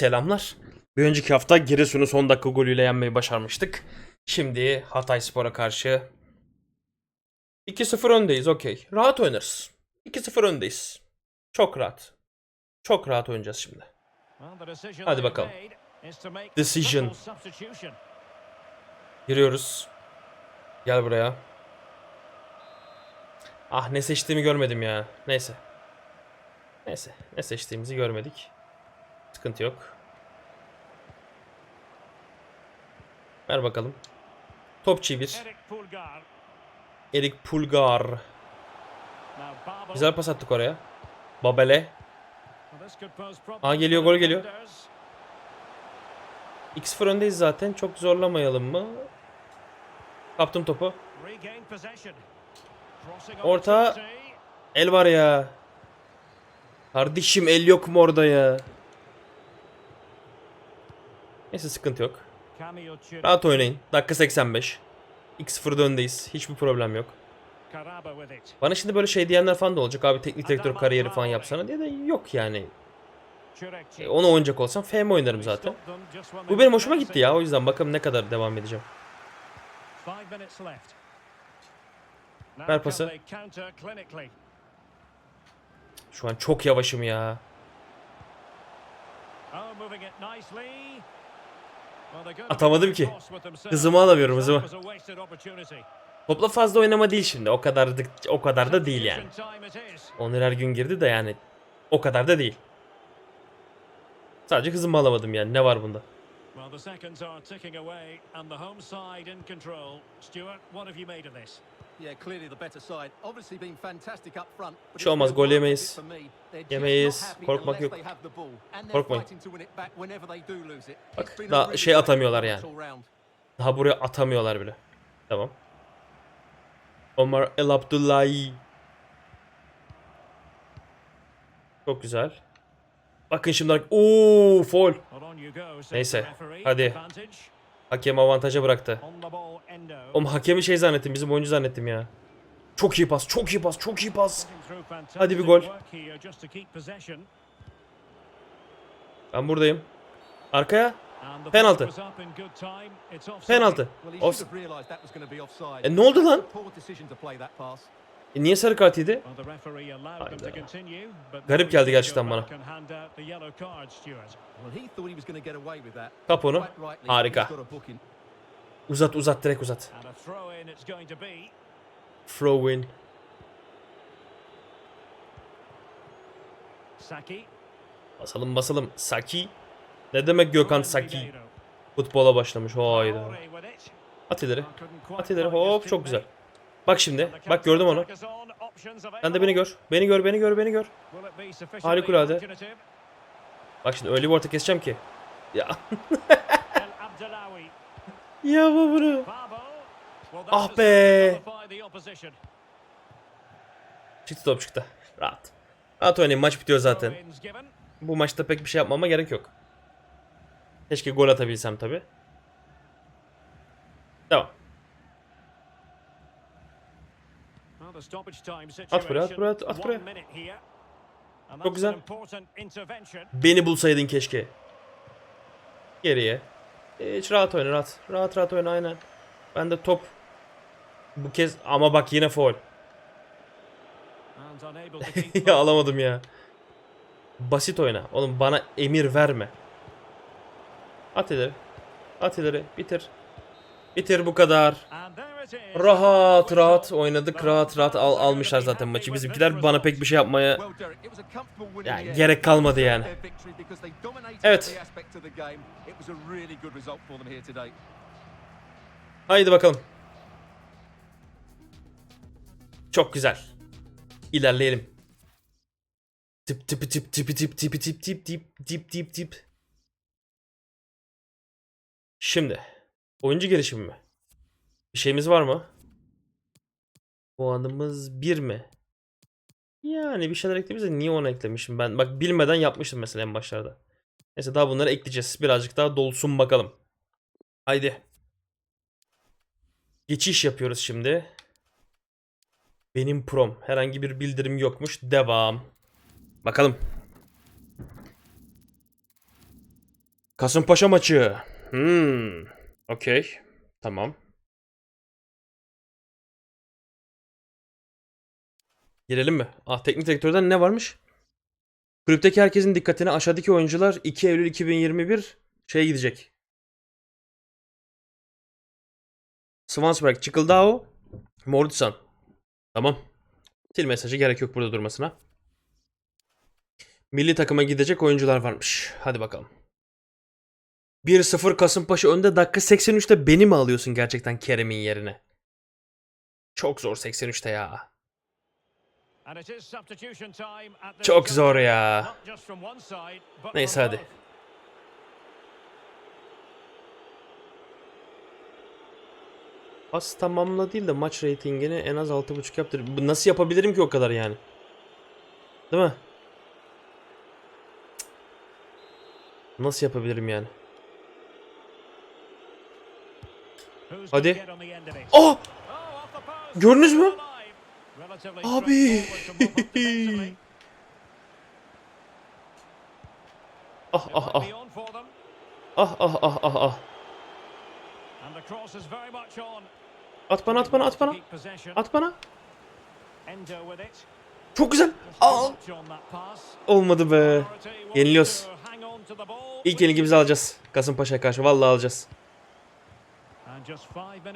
selamlar. Bir önceki hafta Giresun'u son dakika golüyle yenmeyi başarmıştık. Şimdi Hatay Spor'a karşı 2-0 öndeyiz okey. Rahat oynarız. 2-0 öndeyiz. Çok rahat. Çok rahat oynayacağız şimdi. Hadi bakalım. Decision. Giriyoruz. Gel buraya. Ah ne seçtiğimi görmedim ya. Neyse. Neyse. Ne seçtiğimizi görmedik. Sıkıntı yok. Ver bakalım. Top çevir. Erik Pulgar. Güzel pas attık oraya. Babele. Aa, geliyor, gol geliyor. 2-0 öndeyiz zaten. Çok zorlamayalım mı? Kaptım topu. Orta. El var ya. Kardeşim el yok mu orada ya? Neyse sıkıntı yok. Rahat oynayın. Dakika 85. 2-0'da öndeyiz. Hiçbir problem yok. Bana şimdi böyle şey diyenler falan da olacak. Abi teknik direktör kariyeri falan yapsana diye de yok yani. E, onu oynayacak olsam FM oynarım zaten. Bu benim hoşuma gitti ya. O yüzden bakalım ne kadar devam edeceğim. Ver pası. Şu an çok yavaşım ya. Atamadım ki. Hızımı alamıyorum, hızımı. Topla fazla oynama değil şimdi. O kadar da, o kadar da değil yani. Onur her gün girdi de yani o kadar da değil. Sadece hızımı alamadım yani. Ne var bunda? Well? Yeah, clearly the better side. Obviously been fantastic up front. but Bir it's olmaz, gol yemeyiz. Yemeyiz. Korkmak yok. Korkmayın. fighting to win it back whenever they do lose it. Bak, daha şey atamıyorlar yani. Daha buraya atamıyorlar bile. Tamam. Omar El Abdullahi. Çok güzel. Bakın şimdi. Ooo says Neyse, hadi. Hakem avantaja bıraktı. Oğlum hakemi şey zannettim. Bizim oyuncu zannettim ya. Çok iyi pas. Çok iyi pas. Çok iyi pas. Hadi bir gol. Ben buradayım. Arkaya. Penaltı. Penaltı. Off-. E, ne oldu lan? E, niye sarı kart yedi? Hayda. Garip geldi gerçekten bana. Kap onu. Harika. Uzat uzat direkt uzat. Throw in. Basalım basalım. Saki. Ne demek Gökhan Saki? Futbola başlamış. Hayda. At ileri. At ileri. Hop çok güzel. Bak şimdi. Bak gördüm onu. Sen de beni gör. Beni gör, beni gör, beni gör. Harikulade. Bak şimdi öyle bir orta keseceğim ki. Ya. Ya bu bunu. Ah be. Çıktı top çıktı. Rahat. Rahat oynayın. Maç bitiyor zaten. Bu maçta pek bir şey yapmama gerek yok. Keşke gol atabilsem tabi. Tamam. Well, the stoppage time At buraya, at buraya, at one buraya. Çok güzel. Beni bulsaydın keşke. Geriye. Hiç rahat oyna rahat. Rahat rahat oyna aynen. Ben de top. Bu kez ama bak yine foul. Ya alamadım ya. Basit oyna. Oğlum bana emir verme. At ileri. At ileri. Bitir. Bitir bu kadar. Rahat rahat oynadık. Rahat rahat al, almışlar zaten maçı. Bizimkiler bana pek bir şey yapmaya Well, Derek, it was a comfortable win in Ya, the end. gerek kalmadı yani. Evet. Haydi bakalım. Çok güzel. İlerleyelim. Tip tipi tip tipi tip tipi tip tip tip tip tip tip. Şimdi oyuncu gelişimi mi? Bir şeyimiz var mı? Puanımız 1 mi? Yani bir şeyler eklemişiz niye onu eklemişim ben? Bak bilmeden yapmıştım mesela en başlarda. Neyse daha bunları ekleyeceğiz. Birazcık daha dolsun bakalım. Haydi. Geçiş yapıyoruz şimdi. Benim prom. Herhangi bir bildirim yokmuş. Devam. Bakalım. Kasımpaşa maçı. Hmm. Okey. Tamam. Girelim mi? Ah teknik direktörden ne varmış? Kulüpteki herkesin dikkatine aşağıdaki oyuncular 2 Eylül 2021 şeye gidecek. Swansberg, Çıkıldao, Mordsan. Tamam. Sil mesajı gerek yok burada durmasına. Milli takıma gidecek oyuncular varmış. Hadi bakalım. 1-0 Kasımpaşa önde dakika 83'te beni mi alıyorsun gerçekten Kerem'in yerine? Çok zor 83'te ya. And it is substitution time at the Çok zor ya. Neyse hadi. Pas tamamla değil de maç reytingini en az 6.5 yaptır. Bu Nasıl yapabilirim ki o kadar yani? Değil mi? Nasıl yapabilirim yani? Hadi. Oh! Oh. Gördünüz mü? Abi. Ah ah ah. Ah ah ah ah ah. At bana at bana at bana. At bana. Çok güzel. Pass. Olmadı be. Yeniliyoruz. İlk yenilgimizi alacağız. Kasımpaşa'ya karşı. Vallahi alacağız.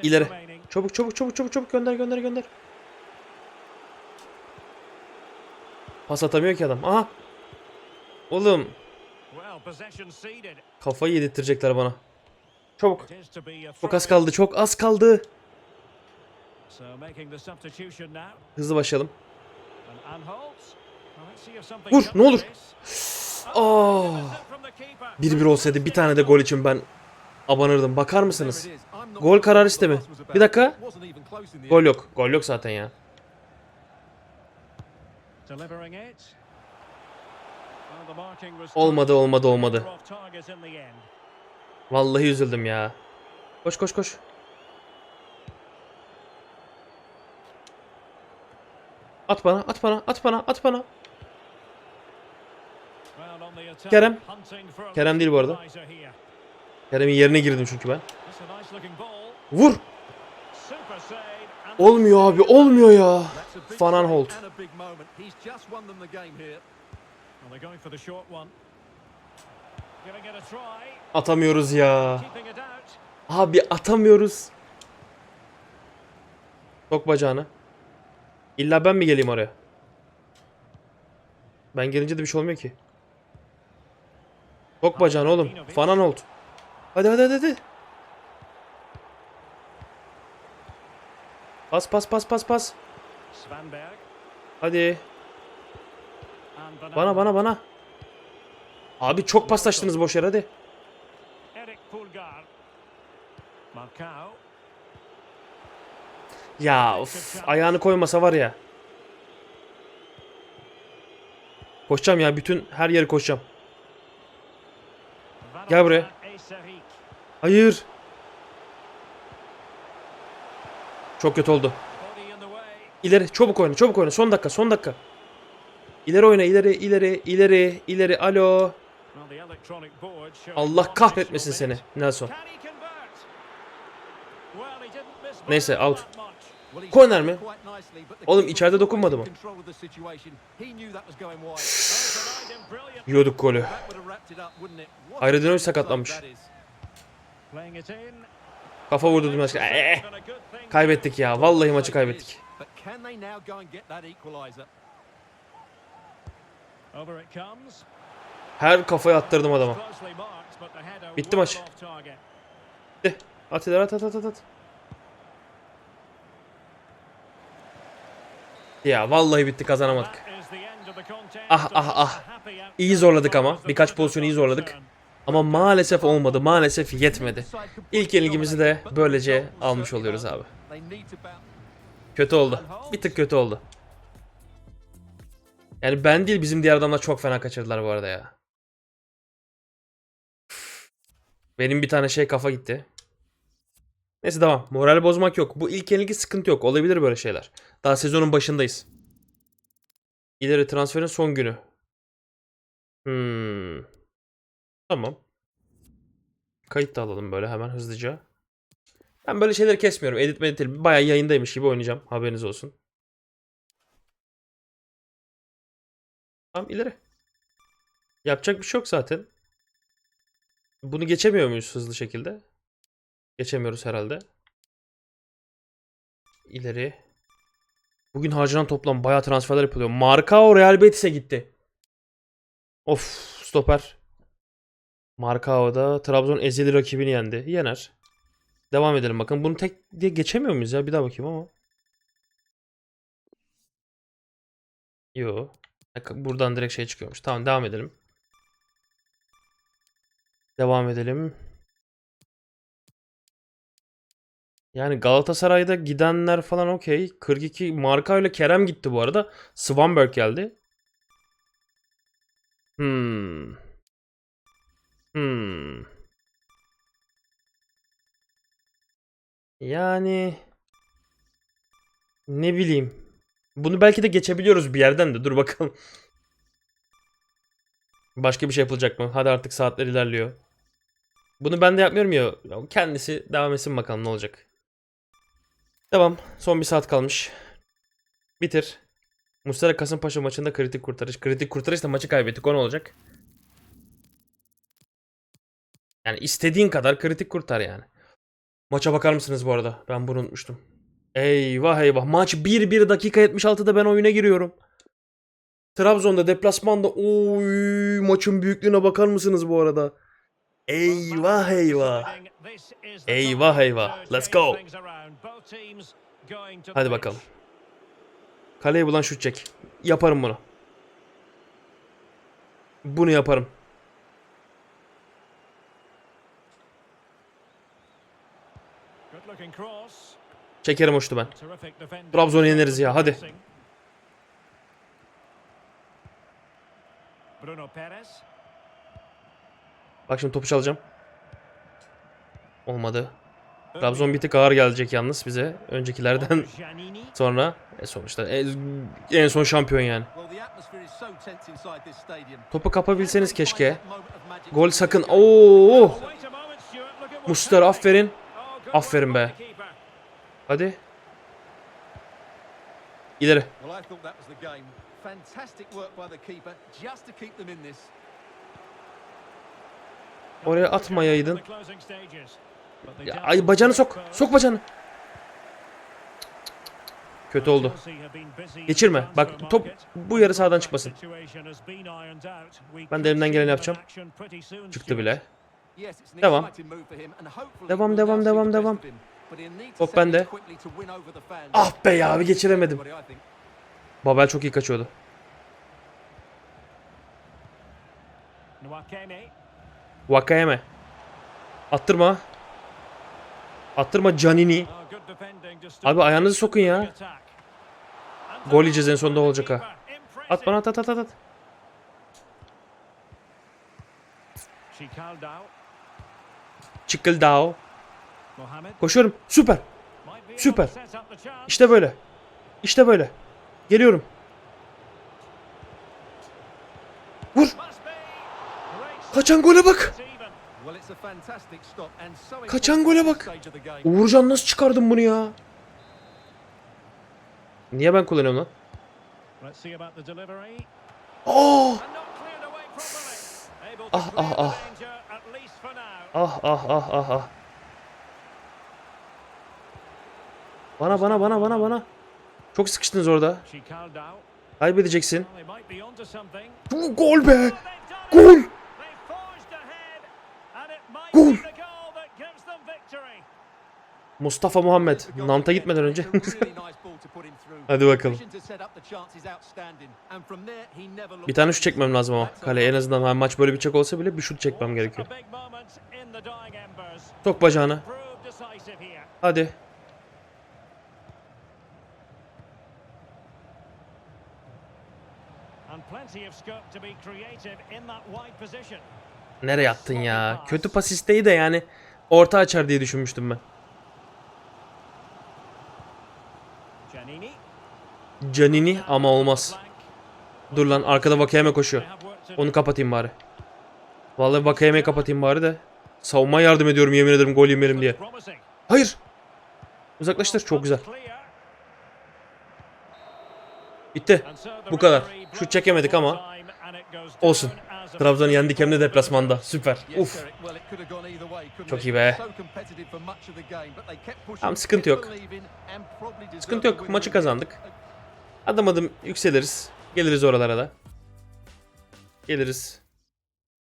İleri. Çabuk çabuk çabuk çabuk çabuk gönder gönder gönder. Pas atamıyor ki adam. Aha. Oğlum kafayı yedirtecekler bana. Çabuk. Çok az kaldı. Çok az kaldı. Hızlı başlayalım. Vur, ne olur. Oh. The keeper. 1-1 olsaydı bir tane de gol için ben abanırdım. Bakar mısınız? Gol sure karar what the istemi. Bir dakika. Gol yok. Gol yok zaten ya. Delivering it. Well, the marking was Olmadı olmadı olmadı. Vallahi üzüldüm ya. Koş koş koş. At bana, at bana, at bana, at bana. Kerem. Kerem değil bu arada. Kerem'in yerine girdim çünkü ben. Vur. Olmuyor abi, olmuyor ya. A try. Atamıyoruz ya. Abi atamıyoruz. Sok bacağını. İlla ben mi geleyim oraya? Ben gelince de bir şey olmuyor ki. Sok bacağını oğlum. Fanan oldu. Hadi hadi hadi hadi. Pas pas pas pas pas. Hadi. Bana bana bana. Abi çok paslaştınız boş yer hadi. Ya of, ayağını koymasa var ya. Koşacağım ya bütün her yeri koşacağım. Gel buraya. Hayır. Çok kötü oldu. İleri çabuk oyna çabuk oyna son dakika son dakika. İleri oyna ileri ileri ileri ileri alo. Allah kahretmesin seni Nelson. Neyse, out. Korner mi? Oğlum içeride dokunmadı mı? Yiyorduk golü. That would have wrapped it up, wouldn't it? What Ayrı a dönüş great save sakatlanmış. Kafa vurdu Dimaş. Eh, Kaybettik ya. Vallahi maçı kaybettik. Her kafaya attırdım adama. Bitti maç. target. At at at at at. Ya vallahi bitti kazanamadık. Ah, ah, ah. İyi zorladık ama. Birkaç pozisyonu iyi zorladık. Ama maalesef olmadı. Maalesef yetmedi. İlk yenilgimizi de böylece almış oluyoruz abi. Kötü oldu. Bir tık kötü oldu. Yani ben değil bizim diğer adamlar çok fena kaçırdılar bu arada ya. Benim bir tane şey kafa gitti. Neyse devam. Moral bozmak yok. Bu ilk yenilgi sıkıntı yok. Olabilir böyle şeyler. Daha sezonun başındayız. İleri transferin son günü. Hmm. Tamam. Kayıt da alalım böyle hemen hızlıca. Ben böyle şeyleri kesmiyorum. Edit medit bayağı yayındaymış gibi oynayacağım. Haberiniz olsun. Tamam ileri. Yapacak bir şey yok zaten. Bunu geçemiyor muyuz hızlı şekilde? Geçemiyoruz herhalde. İleri. Bugün harcanan toplam bayağı transferler yapılıyor. Marcao Real Betis'e gitti. Of stoper. Marcao'da Trabzon ezeli rakibini yendi. Yener. Devam edelim bakın. Bunu tek diye geçemiyor muyuz ya? Bir daha bakayım ama. Yo. Buradan direkt şey çıkıyormuş. Tamam devam edelim. Devam edelim. Yani Galatasaray'da gidenler falan okey. 42 Marka ile Kerem gitti bu arada. Svanberg geldi. Hmm. Hmm. Yani ne bileyim. Bunu belki de geçebiliyoruz bir yerden de. Dur bakalım. Başka bir şey yapılacak mı? Hadi artık saatler ilerliyor. Bunu ben de yapmıyorum ya. Kendisi devam etsin bakalım ne olacak. Devam. Son bir saat kalmış. Bitir. Muslera Kasımpaşa maçında kritik kurtarış. Kritik kurtarış da maçı kaybettik. O ne olacak? Yani istediğin kadar kritik kurtar yani. Maça bakar mısınız bu arada? Ben bunu unutmuştum. Eyvah eyvah. Maç 1-1 dakika 76'da ben oyuna giriyorum. Trabzon'da deplasmanda oy maçın büyüklüğüne bakar mısınız bu arada? Eyvah eyvah. Eyvah eyvah. Let's go. Hadi bakalım. Kaleyi bulan şut çek. Yaparım bunu. Bunu yaparım. Çekerim o şutu ben. Trabzon'u yeneriz ya, hadi. Bruno Perez. Bak şimdi topu çalacağım. Olmadı. Trabzon bir tık ağır gelecek yalnız bize. Öncekilerden sonra. E sonuçta e- en son şampiyon yani. Topu kapabilseniz keşke. Gol sakın. Oo! Happening. aferin. Aferin be. Hadi. İleri. Well, I thought that was the game. Fantastic work by the keeper just to keep them in this. Oraya atmayaydın. Ya, ay bacağını sok. Sok bacağını. Kötü oldu. Geçirme. Bak top bu yarı sahadan çıkmasın. Ben de elimden geleni yapacağım. Çıktı bile. Yes, it's an Devam. exciting move for him and hopefully Devam, devam, devam, devam. Top bende. Ah be ya bir geçiremedim. Babel çok iyi kaçıyordu. Nwakeme. Vakayeme. Attırma. Attırma Canini. Oh, Abi ayağınızı sokun ya. Gol yiyeceğiz en sonunda olacak ha. At bana at at at at. Çıkıldao. Mohamed. Koşuyorum. Süper. Süper. İşte böyle. İşte böyle. Geliyorum. Vur. Kaçan gole bak. Kaçan gole bak. Uğurcan nasıl çıkardın bunu ya? Niye ben kullanıyorum lan? Aa! And not cleared away properly. Able to Ah, ah, ah. Ah ah ah ah ah. Bana bana bana bana bana. Çok sıkıştınız orada. Kaybedeceksin. Bu gol be. Gol. Gol. Mustafa Muhammed. Nant'a gitmeden önce. Hadi bakalım. Bir tane şut çekmem lazım ama. Kaleye en azından hani maç böyle bitecek olsa bile bir şut çekmem gerekiyor. Sok bacağını. Hadi. Nereye attın ya? Kötü pas isteği de yani orta açar diye düşünmüştüm ben. Canini ama olmaz. Dur lan arkada Vakayeme koşuyor. Onu kapatayım bari. Vallahi Vakayeme'yi kapatayım bari de. Savunmaya yardım ediyorum yemin ederim gol yemeyelim diye. Hayır. Uzaklaştır. Çok güzel. Bitti. Bu kadar. Şut çekemedik ama olsun. Trabzon'u yendik hem de deplasmanda. Süper. Uf. Çok iyi be. Tamam, sıkıntı yok. Sıkıntı yok. Maçı kazandık. Adım adım yükseliriz. Geliriz oralara da. Geliriz.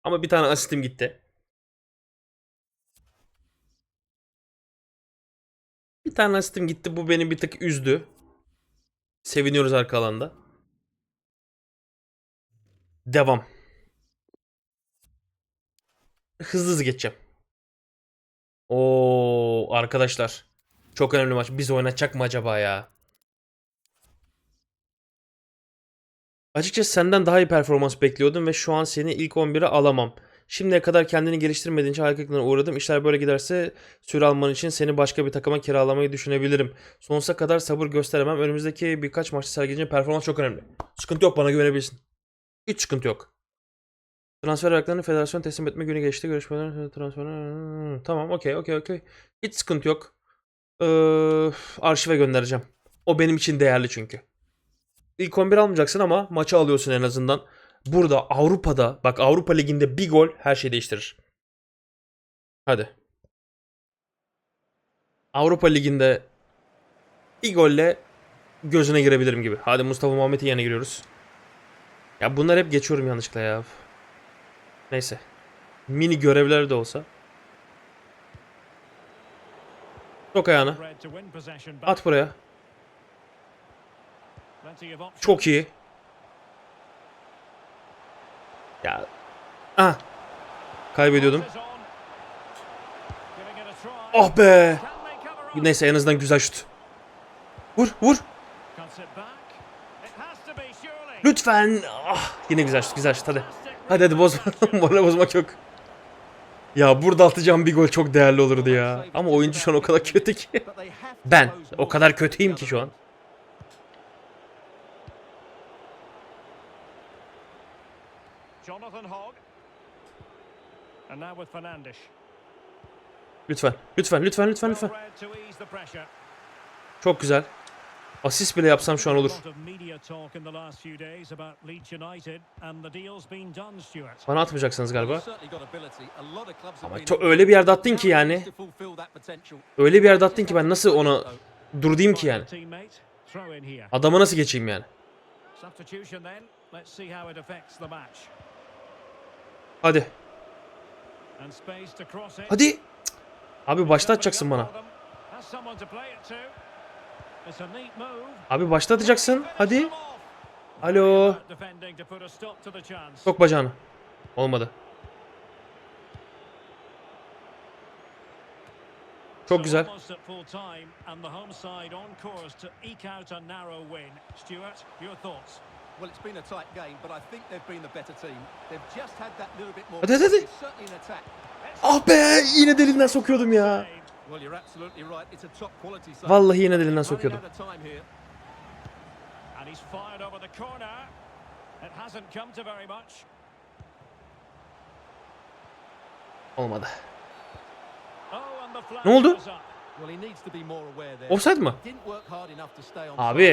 Ama bir tane asistim gitti. Bir tane asistim gitti. Bu beni bir tık üzdü. Seviniyoruz arka alanda. Devam. Hızlı hızlı geçeceğim. Oo arkadaşlar. Çok önemli maç. Biz oynatacak mı acaba ya? Açıkçası senden daha iyi performans bekliyordum ve şu an seni ilk 11'e alamam. Şimdiye kadar kendini geliştirmediğin için hayal uğradım. İşler böyle giderse süre alman için seni başka bir takıma kiralamayı düşünebilirim. Sonsuza kadar sabır gösteremem. Önümüzdeki birkaç maçta sergileyeceğin performans çok önemli. Sıkıntı yok bana güvenebilirsin. Hiç sıkıntı yok. Transfer haklarını federasyon teslim etme günü geçti. Görüşmeler transfer tamam okey okey okey. Hiç sıkıntı yok. Ee, arşive göndereceğim. O benim için değerli çünkü. İlk 11 almayacaksın ama maçı alıyorsun en azından. Burada Avrupa'da bak Avrupa Ligi'nde bir gol her şeyi değiştirir. Hadi. Avrupa Ligi'nde bir golle gözüne girebilirim gibi. Hadi Mustafa Muhammed'in yerine giriyoruz. Ya bunlar hep geçiyorum yanlışlıkla ya. Neyse. Mini görevler de olsa. Sok ayağını. At buraya. Çok iyi. Ya. Ah. Kaybediyordum. Oh be. Neyse en azından güzel şut. Vur vur. Lütfen. Ah, yine güzel şut güzel şut hadi. Hadi hadi bozma. Bana bozmak yok. Ya burada atacağım bir gol çok değerli olurdu ya. Ama oyuncu şu an o kadar kötü ki. Ben o kadar kötüyüm ki şu an. Lütfen. Lütfen lütfen lütfen lütfen. Çok güzel. Asist bile yapsam şu an olur. Bana atmayacaksınız galiba. Ama çok öyle bir yerde attın ki yani. Öyle bir yerde attın ki ben nasıl ona dur diyeyim ki yani. Adama nasıl geçeyim yani. Substitution Hadi. Cık. Abi başta atacaksın bana. Abi başta atacaksın. Hadi. Alo. Sok bacağını. Olmadı. Çok güzel. Well, it's been a tight game, but I think they've been the better team. They've just had that little bit more. Hadi, hadi, hadi. focus, Certainly in attack. Ah be yine delinden sokuyordum ya. Well, you're absolutely right. It's a top quality side. Vallahi yine delinden sokuyordum. out of time here. And he's fired over the corner. It hasn't come to very much. Olmadı. Oh, and the flag Ne oldu? goes up. Well, he needs to be more aware there. Offside mı? Didn't work hard enough to stay on. Abi.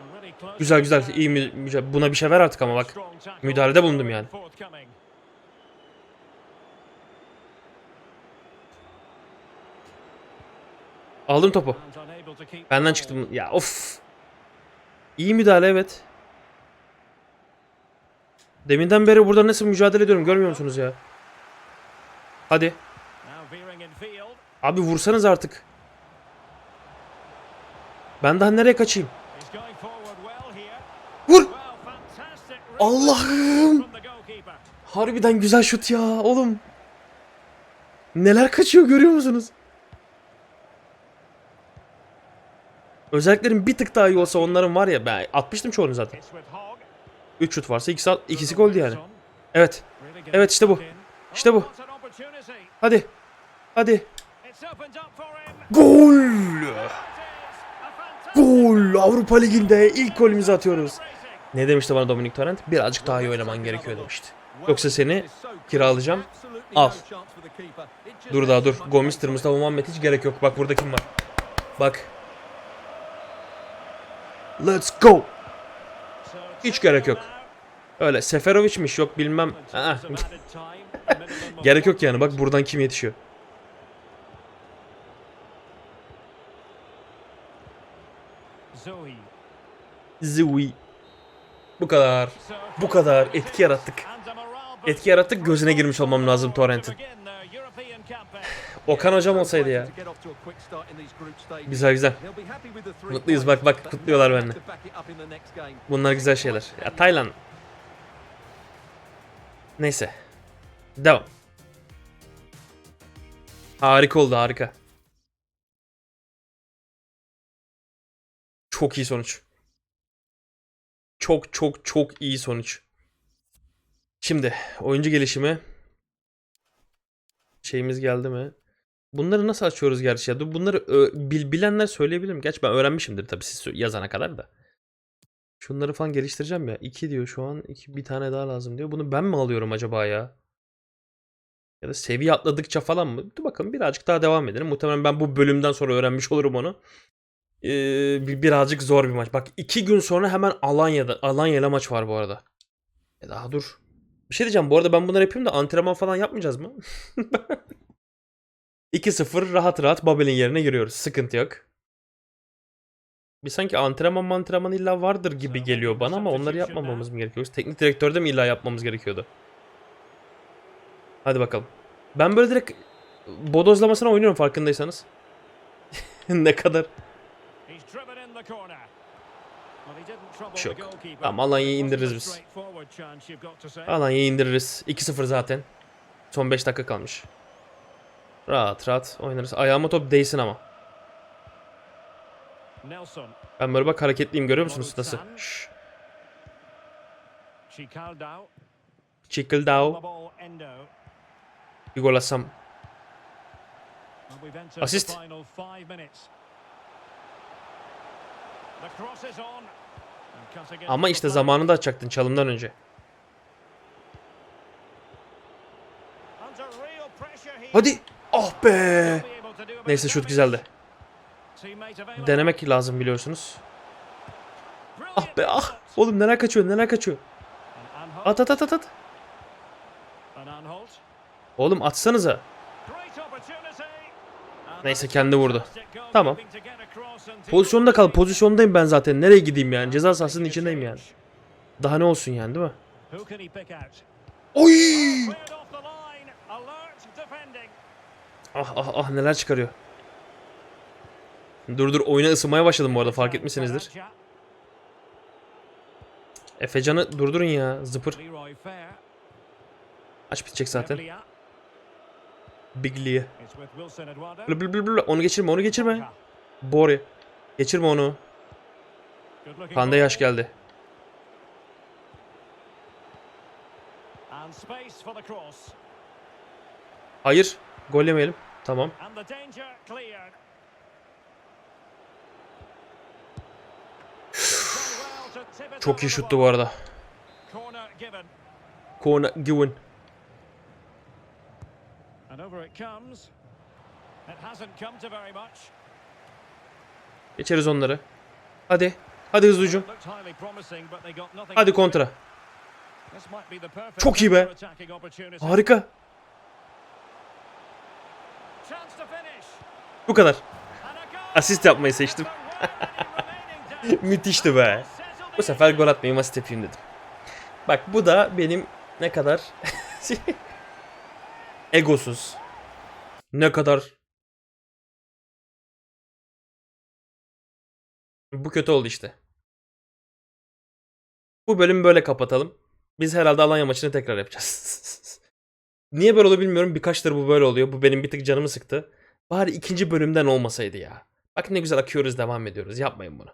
And really close Güzel güzel iyi mü müca- Buna bir şey ver artık ama bak. Müdahalede bulundum yani. Aldım topu. Benden çıktım. Ya of. İyi müdahale evet. Deminden beri burada nasıl mücadele ediyorum görmüyor musunuz ya? Hadi. Abi vursanız artık. Ben daha nereye kaçayım? Vur! Allah'ım! Harbiden güzel şut ya oğlum. Neler kaçıyor görüyor musunuz? Özelliklerin bir tık daha iyi olsa onların var ya ben atmıştım çoğunu zaten. It's with Hogg. 3 şut varsa ikisi, ikisi goldü yani. Evet. Evet, işte bu. İşte bu. Hadi. Hadi. Gol! Gol! Avrupa Ligi'nde ilk golümüzü atıyoruz. Ne demişti bana Dominic Torrent? Birazcık daha iyi oynaman gerekiyor demişti. Yoksa seni kiralayacağım. Al. Dur daha dur. Gomis, Mustafa Muhammed hiç gerek yok. Bak burada kim var? Bak. Let's go. Hiç gerek yok. Öyle Seferovic'miş yok bilmem. Aa, gerek yok yani. Bak buradan kim yetişiyor. Zui. Bu kadar. Bu kadar. Etki yarattık. Etki yarattık. Gözüne girmiş olmam lazım Torrent'in. Okan hocam olsaydı ya. Güzel güzel. Mutluyuz bak bak kutluyorlar benimle. Bunlar güzel şeyler. Ya Taylan. Neyse. Devam. Harika oldu harika. Çok iyi sonuç. Çok çok çok iyi sonuç. Şimdi oyuncu gelişimi şeyimiz geldi mi? Bunları nasıl açıyoruz gerçi ya? Bunları bil- bilenler söyleyebilir mi? Gerçi ben öğrenmişimdir tabii siz yazana kadar da. Şunları falan geliştireceğim ya. 2 diyor şu an. iki bir tane daha lazım diyor. Bunu ben mi alıyorum acaba ya? Ya da seviye atladıkça falan mı? Dur bakalım birazcık daha devam edelim. Muhtemelen ben bu bölümden sonra öğrenmiş olurum onu. Bir- birazcık zor bir maç. Bak iki gün sonra hemen Alanya'da Alanya'yla maç var bu arada. E daha dur. Bir şey diyeceğim. Bu arada ben bunları yapayım da antrenman falan yapmayacağız mı? 2-0 rahat rahat Babel'in yerine giriyoruz. Sıkıntı yok. Bir sanki antrenman antrenman illa vardır gibi geliyor bana ama onları yapmamamız mı gerekiyor? Teknik direktörde mi illa yapmamız gerekiyordu? Hadi bakalım. Ben böyle direkt bodozlamasına oynuyorum farkındaysanız. ne kadar Bir yok. Tamam, Alanya'yı indiririz biz. Alanya'yı indiririz. 2-0 zaten. Son 5 dakika kalmış. Rahat rahat oynarız. Ayağıma top değsin ama. Ben böyle bak hareketliyim görüyor musunuz nasıl? Şşş. Çikildao. Bir gol atsam. And Ama işte zamanında atacaktın çalımdan önce. Hadi. Ah be. Neyse şut güzeldi. Denemek lazım biliyorsunuz. Ah be ah. Oğlum neler kaçıyor neler kaçıyor. At at at at at. Oğlum atsanıza. Neyse kendi vurdu. Tamam. Pozisyonda kal. Pozisyondayım ben zaten. Nereye gideyim yani? Ceza sahasının içindeyim yani. Daha ne olsun yani değil mi? Oy! Ah ah ah neler çıkarıyor. Dur dur oyuna ısınmaya başladım bu arada fark etmişsinizdir. Efecan'ı durdurun ya zıpır. Aç bitecek zaten. Biglia. Onu geçirme onu geçirme. Bori. Geçirme onu. Kande yaş geldi. Hayır. Gol yemeyelim. Tamam. Çok iyi şuttu bu arada. Corner given. And over it comes. It hasn't come to very much. Geçeriz onları. Hadi. Hadi hızlı Hadi kontra. Çok iyi be. Harika. Bu kadar. Asist yapmayı seçtim. Müthişti be. Bu sefer gol atmayayım asist yapayım dedim. Bak bu da benim ne kadar egosuz. Ne kadar Bu kötü oldu işte. Bu bölümü böyle kapatalım. Biz herhalde Alanya maçını tekrar yapacağız. Niye böyle oldu bilmiyorum. Birkaçtır bu böyle oluyor. Bu benim bir tık canımı sıktı. Bari ikinci bölümden olmasaydı ya. Bak ne güzel akıyoruz devam ediyoruz. Yapmayın bunu.